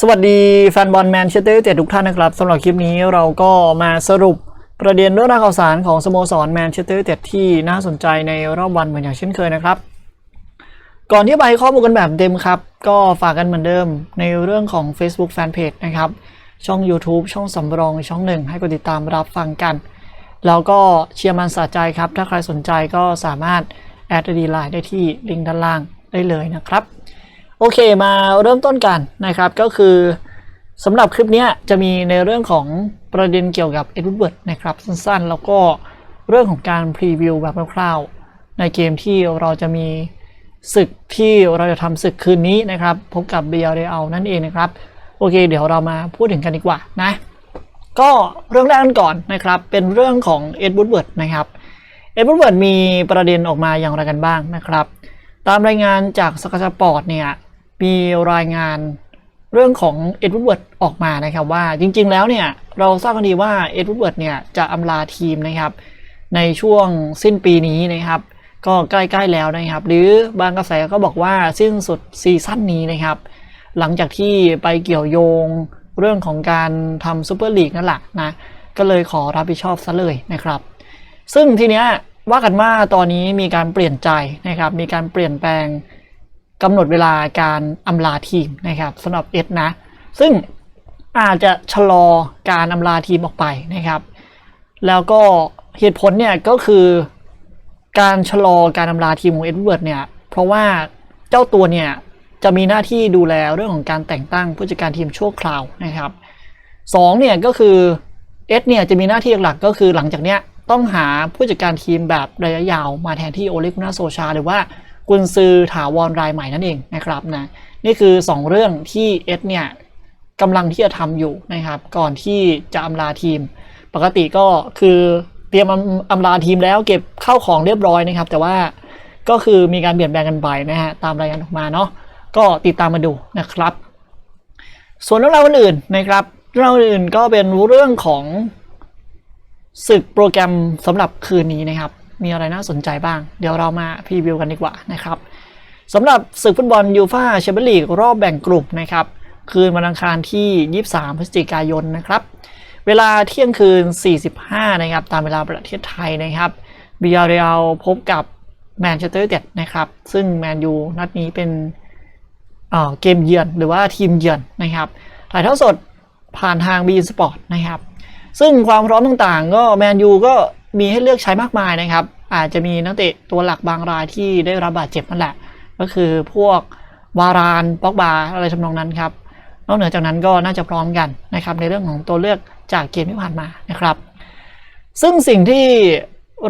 สวัสดีแฟนบอลแมนเชสเตอร์เต็ดทุกท่านนะครับสำหรับคลิปนี้เราก็มาสรุปประเด็นเรื่องราวข่าวสารของสโมสรแมนเชสเตอร์เต็ดที่น่าสนใจในรอบวันเหมือนอย่างเช่นเคยนะครับ ก่อนที่ไปข้อมูลกันแบบเต็มครับ ก็ฝากกันเหมือนเดิมในเรื่องของ Facebook Fanpage นะครับ ช่อง YouTube ช่องสำรองช่องหนึ่งให้กดติดตามรับฟังกัน แล้วก็เชียร์มันสะใจครับ ถ้าใครสนใจก็สามารถแอดดีไลน์ได้ที่ลิงก์ด้านล่างได้เลยนะครับ โอเคมาเริ่มต้นกันนะครับก็คือสำหรับคลิปนี้จะมีในเรื่องของประเด็นเกี่ยวกับเอ็ดวูดเวิร์ดนะครับสั้นๆ แล้วก็เรื่องของการพรีวิวแบบคร่าวๆในเกมที่เราจะมีศึกที่เราจะทำศึกคืนนี้นะครับ พบกับเบียร์เรอัลนั่นเองนะครับ โอเค เดี๋ยวเรามาพูดถึงกันดีกว่านะ ก็เรื่องแรกกันก่อนนะครับ เป็นเรื่องของเอ็ดวูดเวิร์ดนะครับเอ็ดวูดเวิร์ดมีประเด็นออกมาอย่างไรกันบ้างนะครับ ตามรายงานจากสกาสปอร์ตเนี่ย มีรายงานเรื่องของเอ็ดวูดเวิร์ดออกมานะครับว่าจริงๆแล้วเนี่ยเราทราบกันดีว่าเอ็ดวูดเวิร์ดเนี่ยจะอำลาทีมนะครับในช่วงสิ้นปีนี้นะครับ ก็ใกล้ๆแล้วนะครับ หรือบางกระแสก็บอกว่าสิ้นสุดซีซั่นนี้นะครับ หลังจากที่ไปเกี่ยวโยงเรื่องของการทำซูเปอร์ลีกนั่นแหละนะก็เลยขอรับผิดชอบซะเลยนะครับ ซึ่งทีเนี้ยว่ากันว่าตอนนี้มีการเปลี่ยนใจนะครับ มีการเปลี่ยนแปลง กำหนดเวลาการอำลาทีมนะครับสำหรับเอสนะ ซึ่งอาจจะชะลอการอำลาทีมออกไปนะครับ แล้วก็เหตุผลเนี่ยก็คือการชะลอการอำลาทีมของเอ็ดเวิร์ดเนี่ย เพราะว่าเจ้าตัวเนี่ยจะมีหน้าที่ดูแลเรื่องของการแต่งตั้งผู้จัดการทีมชั่วคราวนะครับสองเนี่ยก็คือเอสเนี่ยจะมีหน้าที่หลักก็คือหลังจากเนี้ยต้องหาผู้จัดการทีมแบบระยะยาวมาแทนที่โอเลกุนาโซชาหรือว่า กุนซือถาวรรายใหม่นั่นเองนะครับนะนี่คือ 2 เรื่องที่เอสเนี่ยกำลังที่จะทำอยู่นะครับ ก่อนที่จะอำลาทีม ปกติก็คือเตรียมอำลาทีมแล้วเก็บเข้าของเรียบร้อยนะครับ แต่ว่าก็คือมีการเปลี่ยนแปลงกันไปนะฮะตามรายงานออกมาเนาะก็ติดตามมาดูนะครับ ส่วนเรื่องราวอื่นนะครับเรื่องราวอื่นก็เป็นเรื่องของศึกโปรแกรมสำหรับคืนนี้นะครับ มีอะไรน่าสนใจบ้าง เดี๋ยวเรามาพรีวิวกันดีกว่านะครับสำหรับศึกฟุตบอลยูฟ่าแชมเปี้ยนลีกรอบแบ่งกลุ่มนะครับ คืนวันอังคารที่ 23 พฤศจิกายนนะครับ เวลาเที่ยงคืน 45 นะครับ ตามเวลาประเทศไทยนะครับบิยาเรียลพบกับแมนเชสเตอร์ยูไนเต็ดนะครับ ซึ่งแมนยูนัดนี้เป็นเเกมเยือนหรือว่าทีมเยือนนะครับถ่ายทอดสดผ่านทางบีสปอร์ตนะครับ ซึ่งความพร้อมต่างๆ ก็แมนยูก็ มีให้เลือกใช้มากมายนะครับ อาจจะมีนักเตะตัวหลักบางรายที่ได้รับบาดเจ็บนั่นแหละ ก็คือพวกวารานป็อกบาอะไรทำนองนั้นครับ นอกเหนือจากนั้นก็น่าจะพร้อมกันนะครับในเรื่องของตัวเลือกจากเกมที่ผ่านมานะครับ ซึ่งสิ่งที่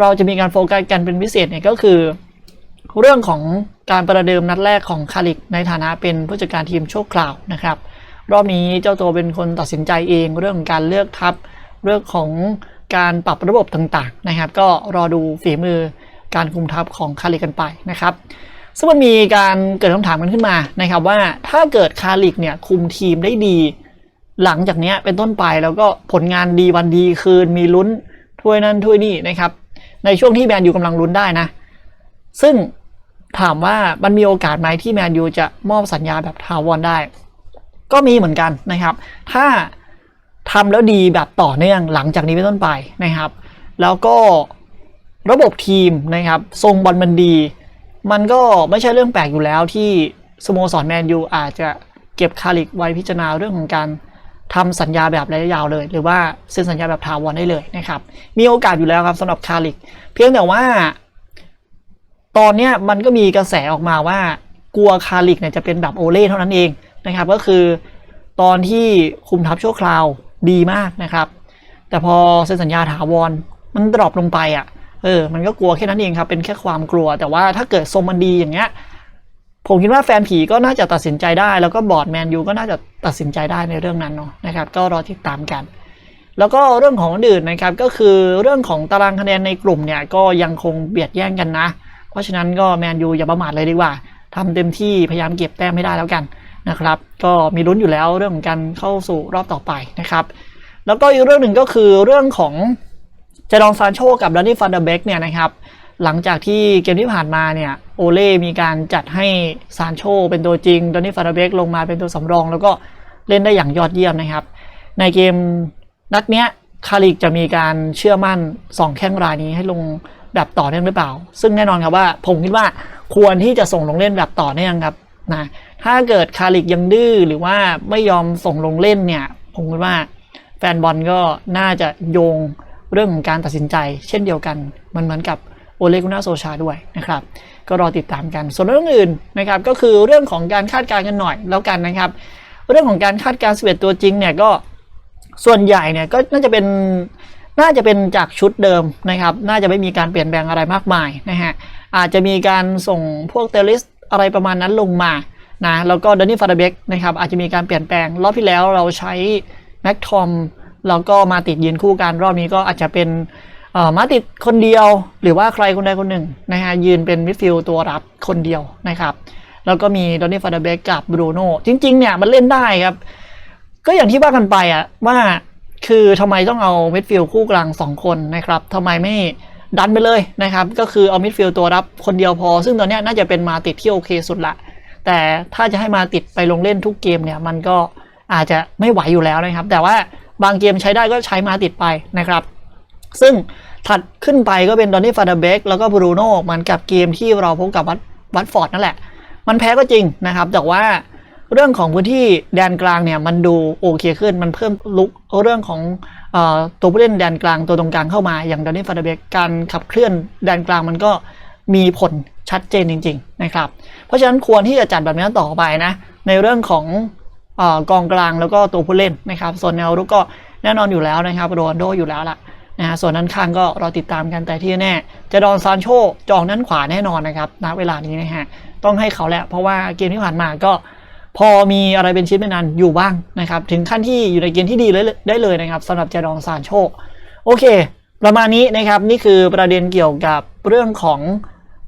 เราจะมีการโฟกัสกันเป็นพิเศษเนี่ยก็คือ เรื่องของการประเดิมนัดแรกของคาริกในฐานะเป็นผู้จัดการทีมชั่วคราวนะครับ รอบนี้เจ้าตัวเป็นคนตัดสินใจเองเรื่องการเลือกทัพเรื่องของ การปรับระบบต่างๆนะครับ ก็รอดูฝีมือการคุมทัพของคาริกกันไปนะครับซึ่งมันมีการเกิดคำถามกันขึ้นมานะครับว่าถ้าเกิดคาริกเนี่ยคุมทีมได้ดี หลังจากเนี้ยเป็นต้นไปแล้วก็ผลงานดีวันดีคืนมีลุ้นถ้วยนั่นถ้วยนี่นะครับ ในช่วงที่แมนยูกำลังลุ้นได้นะ ซึ่งถามว่ามันมีโอกาสไหมที่แมนยูจะมอบสัญญาแบบทาวอนได้ ก็มีเหมือนกันนะครับ ถ้า ทำแล้วดีแบบต่อเนื่องหลังจากนี้เป็นต้นไปนะครับ แล้วก็ระบบทีมนะครับ ทรงบอลมันดี มันก็ไม่ใช่เรื่องแปลกอยู่แล้วที่สโมสรแมนยูอาจจะเก็บคาริกไว้พิจารณาเรื่องของการทำสัญญาแบบระยะยาวเลย หรือว่าเซ็นสัญญาแบบถาวรได้เลยนะครับ มีโอกาสอยู่แล้วครับสำหรับคาริก เพียงแต่ว่า ตอนเนี้มันก็มีกระแสออกมาว่ากลัวคาริกเนี่ยจะเป็นแบบโอเล่เท่านั้นเองนะครับ ก็คือตอนที่คุมทัพชั่วคราว ดีมากนะครับ แต่พอเซ็นสัญญาถาวรมันดรอปลงไปอะเออ มันก็กลัวแค่นั้นเองครับ เป็นแค่ความกลัว แต่ว่าถ้าเกิดทรงมันดีอย่างเงี้ย ผมคิดว่าแฟนผีก็น่าจะตัดสินใจได้ แล้วก็บอร์ดแมนยูก็น่าจะตัดสินใจได้ในเรื่องนั้นเนาะนะครับ ก็รอติดตามกัน แล้วก็เรื่องของอื่นนะครับ ก็คือเรื่องของตารางคะแนนในกลุ่มเนี่ย ก็ยังคงเบียดแย่งกันนะ เพราะฉะนั้นก็แมนยูอย่าประมาทเลยดีกว่าทำเต็มที่พยายามเก็บแต้มให้ได้แล้วกัน นะครับ ก็มีลุ้นอยู่แล้วเรื่องของการเข้าสู่รอบต่อไปนะครับ แล้วก็อีกเรื่องหนึ่งก็คือเรื่องของเจดองซานโชกับดานนี่ฟันเดอร์เบกเนี่ยนะครับ หลังจากที่เกมที่ผ่านมาเนี่ยโอเล่มีการจัดให้ซานโชเป็นตัวจริงดานนี่ฟันเดอร์เบกลงมาเป็นตัวสำรอง แล้วก็เล่นได้อย่างยอดเยี่ยมนะครับ ในเกมนัดเนี้ยคาริกจะมีการเชื่อมั่นสองแข้งรายนี้ให้ลงแบบต่อเนื่องหรือเปล่า ซึ่งแน่นอนครับว่าผมคิดว่าควรที่จะส่งลงเล่นแบบต่อเนื่องครับนะ ถ้าเกิดคาริกยังดื้อหรือว่าไม่ยอมส่งลงเล่นเนี่ยผมคิดว่าแฟนบอลก็น่าจะโยงเรื่องของการตัดสินใจ เช่นเดียวกันมันเหมือนกับโอเลกุนาโซชาด้วยนะครับ ก็รอติดตามกัน ส่วนเรื่องอื่นนะครับก็คือเรื่องของการคาดการณ์กันหน่อยแล้วกันนะครับ เรื่องของการคาดการณ์11ตัวจริงเนี่ยก็ส่วนใหญ่เนี่ยก็น่าจะเป็นน่าจะเป็นจากชุดเดิมนะครับ น่าจะไม่มีการเปลี่ยนแปลงอะไรมากมายนะฮะอาจจะมีการส่งพวกเตลิสอะไรประมาณนั้นลงมา นะแล้วก็ดนนี่ฟาร์เบกนะครับอาจจะมีการเปลี่ยนแปลง รอบที่แล้วเราใช้แม็กทอมแล้วก็มาติดยืนคู่กันรอบนี้ก็อาจจะเป็นมาติดคนเดียวหรือว่าใครคนใดคนหนึ่งนะฮะยืนเป็นมิดฟิลด์ตัวรับคนเดียวนะครับ แล้วก็มีดอนนี่ฟาร์เบกกับบรูโน่จริง ๆ เนี่ยมันเล่นได้ครับ ก็อย่างที่ว่ากันไปอะว่าคือทำไมต้องเอามิดฟิลด์คู่กลางสองคนนะครับทำไมไม่ดันไปเลยนะครับ ก็คือเอามิดฟิลด์ตัวรับคนเดียวพอ ซึ่งตอนนี้น่าจะเป็นมาติดที่โอเคสุดละ แต่ถ้าจะให้มาติดไปลงเล่นทุกเกมเนี่ยมันก็อาจจะไม่ไหวอยู่แล้วนะครับ แต่ว่าบางเกมใช้ได้ก็ใช้มาติดไปนะครับ ซึ่งถัดขึ้นไปก็เป็นดอนนี่ฟาร์เบกแล้วก็บรูโน่เหมือนกับเกมที่เราพบกับวัดวัดฟอร์ดนั่นแหละ มันแพ้ก็จริงนะครับ แต่ว่าเรื่องของพื้นที่แดนกลางเนี่ยมันดูโอเคขึ้นมันเพิ่มลุกเรื่องของอตัวผู้เล่นแดนกลางตัวตรงกลางเข้ามาอย่างดอนนี่ฟาร์เบกการขับเคลื่อนแดนกลางมันก็ มีผลชัดเจนจริง ๆ นะครับ เพราะฉะนั้นควรที่จะจัดแบบนี้ต่อไปนะ ในเรื่องของอกองกลางแล้วก็ตัวผู้เล่นนะครับ ส่วนแนวรุกก็แน่นอนอยู่แล้วนะครับโรนโดอยู่แล้วล่ะนะฮะส่วนนั้นข้างก็รอติดตามกันแต่ที่แน่จะดอนซานโชจองนั้นขวาแน่นอนนะครับณเวลานี้นะฮะต้องให้เขาแหละ เพราะว่าเกมที่ผ่านมาก็พอมีอะไรเป็นชิ้นเป็นอันอยู่บ้างนะครับ ถึงขั้นที่อยู่ในเกณฑ์ที่ดีเลยได้เลยนะครับสำหรับเจดองซานโชโอเค ประมาณนี้นะครับ นี่คือประเด็นเกี่ยวกับเรื่องของ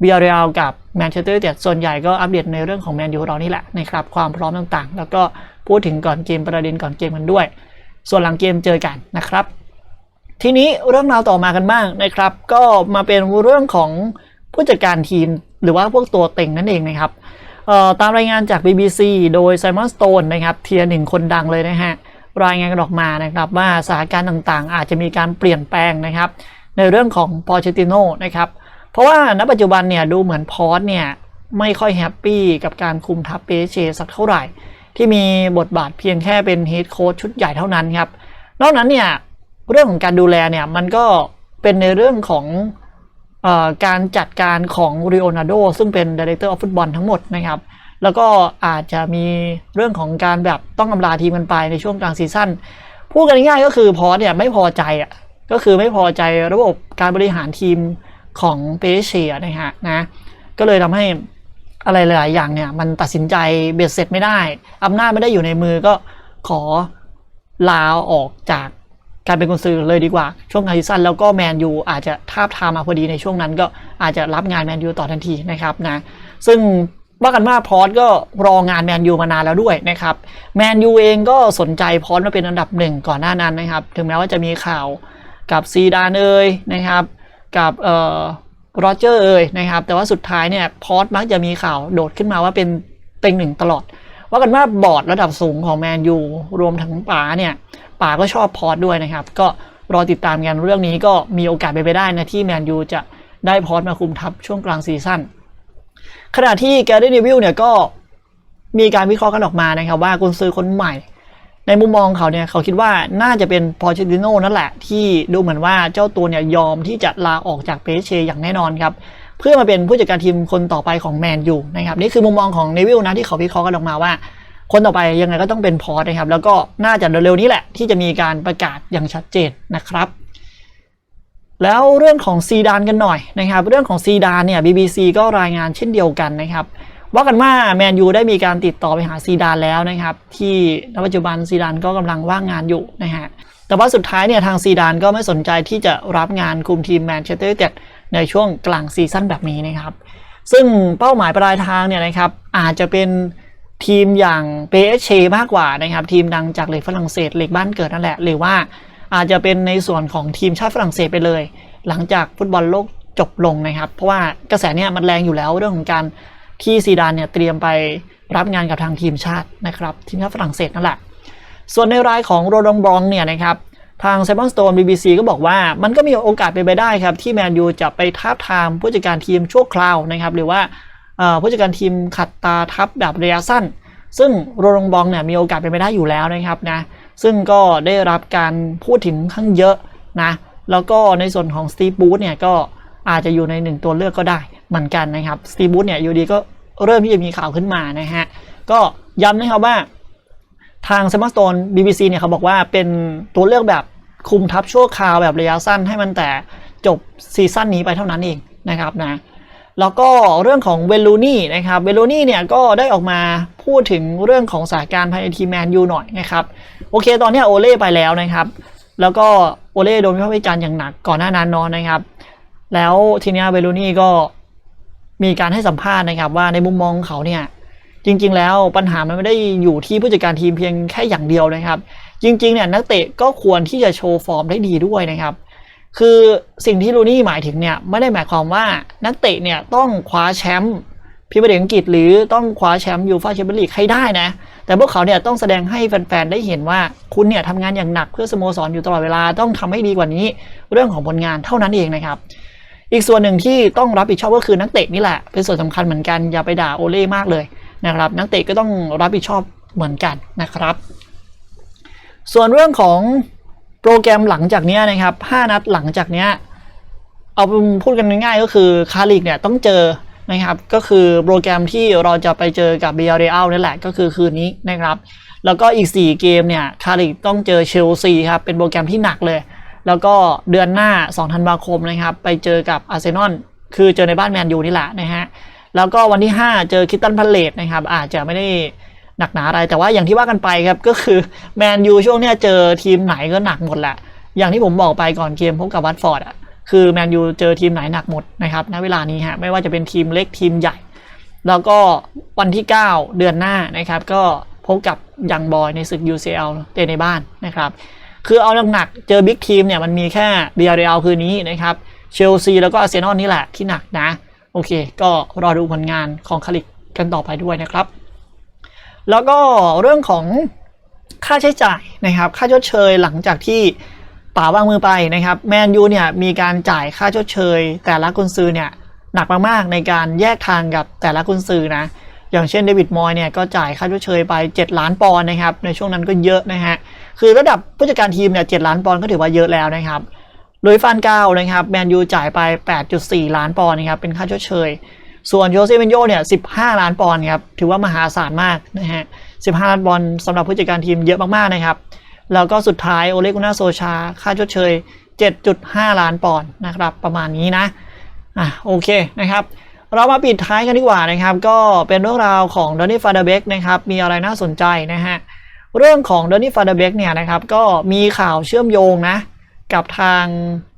เบียร์เรลกับแมนเชสเตอร์แต่ส่วนใหญ่ก็อัปเดตในเรื่องของแมนยูเรานี่แหละนะครับความพร้อมต่างๆ แล้วก็พูดถึงก่อนเกมประเด็นก่อนเกมกันด้วย ส่วนหลังเกมเจอกันนะครับ ทีนี้เรื่องราวต่อมากันบ้างนะครับ ก็มาเป็นเรื่องของผู้จัดการทีมหรือว่าพวกตัวเต็งนั่นเองนะครับตามรายงานจาก BBC โดยไซมอนสโตนนะครับเทียร์หนึ่งคนดังเลยนะฮะรายงานกันออกมานะครับว่าสถานการณ์ต่างๆ อาจจะมีการเปลี่ยนแปลงนะครับ ในเรื่องของปอเชติโนนะครับเราะว่าณปัจจุบันเนี่ยดูเหมือนพอสเนี่ยไม่ค่อยแฮปปี้กับการคุมทัพเปเชสักเท่าไหร่ ที่มีบทบาทเพียงแค่เป็นเฮดโค้ชชุดใหญ่เท่านั้นครับ นอกนั้นเนี่ยเรื่องของการดูแลเนี่ยมันก็เป็นในเรื่องของอการจัดการของริโอนาโดซึ่งเป็นดีเรคเตอร์ออฟฟุตบอลทั้งหมดนะครับ แล้วก็อาจจะมีเรื่องของการแบบต้องอำลาทีมกันไปในช่วงกลางซีซั่นพูดกันง่ายก็คือพอเนี่ยไม่พอใจอะก็คือไม่พอใจระบบการบริหารทีม ของเปเชียนะฮะนะก็เลยทำให้อะไรหลายอย่างเนี่ยมันตัดสินใจเบ็ดเสร็จไม่ได้อำนาจไม่ได้อยู่ในมือก็ขอลาออกจากการเป็นกุนซือเลยดีกว่า ช่วงกลางซีซั่นแล้วก็แมนยูอาจจะทาบทามมาพอดีในช่วงนั้น ก็อาจจะรับงานแมนยูต่อทันทีนะครับนะซึ่งว่ากันว่าพอสก็รองานแมนยูมานานแล้วด้วยนะครับแมนยูเองก็สนใจพอสมาเป็นอันดับหนึ่งก่อนหน้านั้นนะครับ ถึงแม้ว่าจะมีข่าวกับซีดานเอยนะครับ กับเอ่อโรเจอร์เอยนะครับ แต่ว่าสุดท้ายเนี่ยพอสมักจะมีข่าวโดดขึ้นมาว่าเป็นเต็งหนึ่งตลอด ว่ากันว่าบอร์ดระดับสูงของแมนยูรวมทั้งป๋าเนี่ยป๋าก็ชอบพอสด้วยนะครับ ก็รอติดตามกันเรื่องนี้ก็มีโอกาสไปไปได้นะที่แมนยูจะได้พอสมาคุมทัพช่วงกลางซีซั่นขณะที่แกรี่นิวิลเนี่ยก็มีการวิเคราะห์กันออกมานะครับว่ากุนซือคนใหม่ ในมุมมองเขาเนี่ยเขาคิดว่าน่าจะเป็นพอเชติโน่นั่นแหละ ที่ดูเหมือนว่าเจ้าตัวเนี่ยยอมที่จะลาออกจากเปเชอย่างแน่นอนครับเพื่อมาเป็นผู้จัดการทีมคนต่อไปของแมนยูนะครับนี่คือมุมมองของเนวิลนะที่เขาวิเคราะห์กันออกมาว่า คนต่อไปยังไงก็ต้องเป็นพอสนะครับ แล้วก็น่าจะเร็วๆนี้แหละ ที่จะมีการประกาศอย่างชัดเจนนะครับ แล้วเรื่องของซีดานกันหน่อยนะครับ เรื่องของซีดานเนี่ย BBC ก็รายงานเช่นเดียวกันนะครับ ว่ากันว่าแมนยูได้มีการติดต่อไปหาซีดานแล้วนะครับ ที่ณปัจจุบันซีดานก็กำลังว่างงานอยู่นะฮะแต่ว่าสุดท้ายเนี่ยทางซีดานก็ไม่สนใจที่จะรับงานคุมทีมแมนเชสเตอร์ยูไนเต็ดในช่วงกลางซีซั่นแบบนี้นะครับ ซึ่งเป้าหมายปลายทางเนี่ยนะครับอาจจะเป็นทีมอย่างเปเชมากกว่านะครับ ทีมดังจากเลกฝรั่งเศสเลกบ้านเกิดนั่นแหละหรือว่าอาจจะเป็นในส่วนของทีมชาติฝรั่งเศสไปเลย หลังจากฟุตบอลโลกจบลงนะครับ เพราะว่ากระแสเนี่ยมันแรงอยู่แล้วเรื่องของการ ที่ซีดานเนี่ยเตรียมไปรับงานกับทางทีมชาตินะครับทีมชาติฝรั่งเศสนั่นแหละ ส่วนในรายของโรดองบรองเนี่ยนะครับทางไซมอนสโตน BBC ก็บอกว่ามันก็มีโอกาสเป็นไปได้ครับ ที่แมนยูจะไปท้าบทามผู้จัดการทีมชั่วคราวนะครับ หรือว่าผู้จัดการทีมขัดตาทับแบบระยะสั้น ซึ่งโรดองบองเนี่ยมีโอกาสเป็นไปได้อยู่แล้วนะครับนะซึ่งก็ได้รับการพูดถึงข้างเยอะนะแล้วก็ในส่วนของสตี e บูธเนี่ยก็อาจจะอยู่ในหนึ่งตัวเลือกก็ได้ เหมือนกันนะครับสตี e บูธเนี่ยอยู่ดีก็เริ่มที่จะมีข่าวขึ้นมานะฮะ ก็ย้ำนะครับว่าทาง s ซม o สโตน BBC เนี่ยเขาบอกว่าเป็นตัวเลือกแบบคุมทัพชั่วคราวแบบระยะสั้นให้มันแต่จบซีซั่นนี้ไปเท่านั้นเองนะครับนะแล้วก็เรื่องของเวลูนี่นะครับเวลูนี่เนี่ยก็ได้ออกมาพูดถึงเรื่องของสถานการณ์ภายในทีมแมนยูหน่อยนะครับ โอเคตอนนี้โอเล่ไปแล้วนะครับ แล้วก็โอเล่โดนวิพากษ์วิจารณ์อย่างหนักก่อนหน้านั้นเนอนนะครับ แล้วทีนี้เวลูนี่ก็ มีการให้สัมภาษณ์นะครับว่าในมุมมองของเขาเนี่ยจริง ๆ แล้วปัญหามันไม่ได้อยู่ที่ผู้จัดการทีมเพียงแค่อย่างเดียวนะครับ จริง ๆ เนี่ยนักเตะก็ควรที่จะโชว์ฟอร์มได้ดีด้วยนะครับ คือสิ่งที่ลูนี่หมายถึงเนี่ยไม่ได้หมายความว่านักเตะเนี่ยต้องคว้าแชมป์พรีเมียร์ลีกอังกฤษหรือต้องคว้าแชมป์ยูฟ่าแชมเปี้ยนลีกให้ได้นะ แต่พวกเขาเนี่ยต้องแสดงให้แฟน ๆ ได้เห็นว่าคุณเนี่ยทำงานอย่างหนักเพื่อสโมสรอยู่ตลอดเวลาต้องทำให้ดีกว่านี้ เรื่องของผลงานเท่านั้นเองนะครับ อีกส่วนหนึ่งที่ต้องรับผิดชอบก็คือนักเตะนี่แหละ เป็นส่วนสำคัญเหมือนกันอย่าไปด่าโอเล่มากเลยนะครับ นักเตะก็ต้องรับผิดชอบเหมือนกันนะครับ ส่วนเรื่องของโปรแกรมหลังจากนี้นะครับ 5 นัดหลังจากนี้เอาพูดกันง่ายๆก็คือคาริกเนี่ยต้องเจอนะครับ ก็คือโปรแกรมที่เราจะไปเจอกับเบียร์เรอัลนี่แหละก็คือคืนนี้นะครับ แล้วก็อีก 4 เกมเนี่ยคาริกต้องเจอเชลซีครับเป็นโปรแกรมที่หนักเลย แล้วก็เดือนหน้า 2 ธันวาคมนะครับ ไปเจอกับอาร์เซนอลคือเจอในบ้านแมนยูนี่แหละนะฮะ แล้วก็วันที่ 5 เจอคิตตันพาเลตนะครับ อาจจะไม่ได้หนักหนาอะไร แต่ว่าอย่างที่ว่ากันไปครับ ก็คือแมนยูช่วงเนี้ยเจอทีมไหนก็หนักหมดแหละ อย่างที่ผมบอกไปก่อนเกมพบกับวัตฟอร์ดอะ คือแมนยูเจอทีมไหนหนักหมดนะครับ ณ เวลานี้ฮะ ไม่ว่าจะเป็นทีมเล็กทีมใหญ่ แล้วก็วันที่ 9 เดือนหน้านะครับ ก็พบกับยังบอยในศึก UCL เตะในบ้านนะครับ คือเอาหนักๆเจอบิ๊กทีมเนี่ยมันมีแค่เบียร์เรอัลคืนนี้นะครับเชลซีแล้วก็อาร์เซนอลนี่แหละที่หนักนะ โอเค ก็รอดูผลงานของคาริกกันต่อไปด้วยนะครับ แล้วก็เรื่องของค่าใช้จ่ายนะครับ ค่าชดเชยหลังจากที่ป่าวางมือไปนะครับแมนยูเนี่ยมีการจ่ายค่าชดเชย แต่ละกุนซือเนี่ยหนักมากๆในการแยกทางกับแต่ละกุนซือนะ อย่างเช่นเดวิดมอยเนี่ยก็จ่ายค่าชดเชยไป 7 ล้านปอนด์นะครับ ในช่วงนั้นก็เยอะนะฮะ คือระดับผู้จัดการทีมเนี่ย7ล้านปอนด์ก็ถือว่าเยอะแล้วนะครับลุยฟานเก้านะครับแมนยูจ่ายไป 8.4 ล้านปอนด์นะครับเป็นค่าชดเชย ส่วนโยเซเมนโยเนี่ย 15 ล้านปอนด์ครับถือว่ามหาศาลมากนะฮะ 15 ล้านปอนด์สำหรับผู้จัดการทีมเยอะมากๆนะครับ แล้วก็สุดท้ายโอเลกุน่าโซชาค่าชดเชย 7.5 ล้านปอนด์นะครับประมาณนี้นะอะโอเคนะครับ เรามาปิดท้ายกันดีกว่านะครับ ก็เป็นเรื่องราวของดอนนี่ฟาเดเบกนะครับมีอะไรน่าสนใจนะฮะเรื่องของดอนนี่ฟาเดเบกเนี่ยนะครับก็มีข่าวเชื่อมโยงนะกับทาง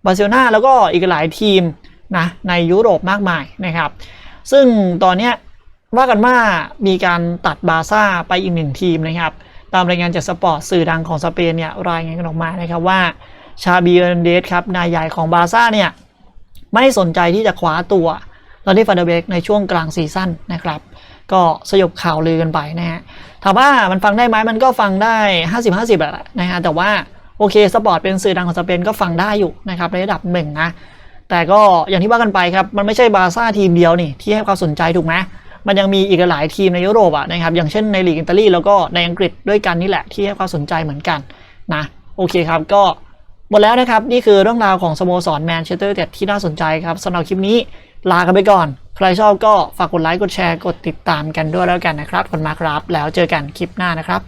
บาร์เซโลนาแล้วก็อีกหลายทีมนะในยุโรปมากมายนะครับ ซึ่งตอนนี้ว่ากันว่ามีการตัดบาซ่าไปอีกหนึ่งทีมนะครับตามรายงานจากสปอร์ตสื่อดังของสเปนเนี่ยรายงานกันออกมานะครับว่าชาบีเอนเดสครับนายใหญ่ของบาซ่าเนี่ยไม่สนใจที่จะคว้าตัว ลอนนี่ฟาเดเบกในช่วงกลางซีซั่นนะครับ ก็สยบข่าวลือกันไปนะฮะถามว่ามันฟังได้ไหมมันก็ฟังได้ 50-50แหละนะฮะแต่ว่าโอเคสปอร์ตเป็นสื่อดังของสเปนก็ฟังได้อยู่นะครับในระดับหนึ่งนะแต่ก็อย่างที่ว่ากันไปครับ มันไม่ใช่บาร์ซ่าทีมเดียวนี่ที่ให้ความสนใจถูกไหมมันยังมีอีกหลายทีมในยุโรปอะนะครับอย่างเช่นในลีกอิตาลีแล้วก็ในอังกฤษด้วยกันนี่แหละที่ให้ความสนใจเหมือนกันนะโอเคครับก็หมดแล้วนะครับ นี่คือเรื่องราวของสโมสรแมนเชสเตอร์เต็ดที่น่าสนใจครับสำหรับคลิปนี้ ลากันไปก่อน ใครชอบก็ฝากกดไลค์กดแชร์กดติดตามกันด้วยแล้วกันนะครับขอบคุณมากครับ แล้วเจอกันคลิปหน้านะครับ